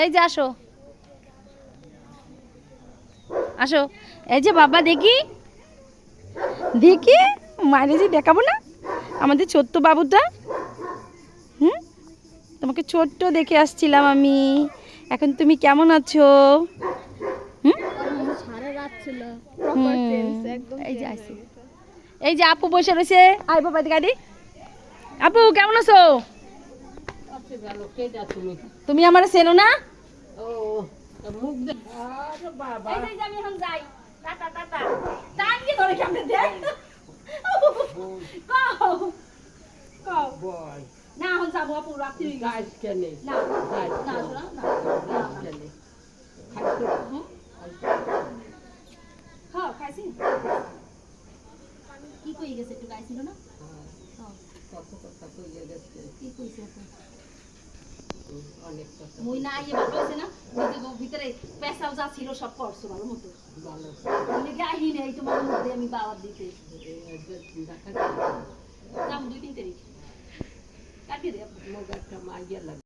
এই যে আসো। আসো। এই যে বাবা দেখি। দেখি মায়ের যে দেখাবো না? আমাদের ছোট্ট বাবুটা। হুম? তোমাকে ছোট্ট দেখে আসছিলাম আমি। এখন তুমি কেমন আছো? এই যে এই যে আপু বসে রয়েছে। আই বাবা গাড়ি আপু কেমন আছো? তুমি? তুমি আমার চেনো না? ও মুখ দেখ আরে বাবা। এই যে, আমি এখন যাই। Tata tata. টান কি ধরে কেমনে দেখ? কও কও। বল না এখন যাব আপু রাত্রি গাছ কেনে? না গাছ না শোনা না না, না। কেনে? খাইছো। হ্যাঁ? খাইছি। কি কই গেছে একটু গাইছিল না? হ্যাঁ, কত কথা কইয়া গেছে। কি কইছে আপু? হুম, অনেক কথা মুই না ইয়ে ভালো হয়েছে না? ভিতরে পেশাল যা ছিল সব করছ ভালো মতো। ভালো। আমি গাহি তোমার মধ্যে আমি বাবার দিতে যাব দুই তিন তারিখ। কাটিয়ে দে। আপু মাইয়া লাগে।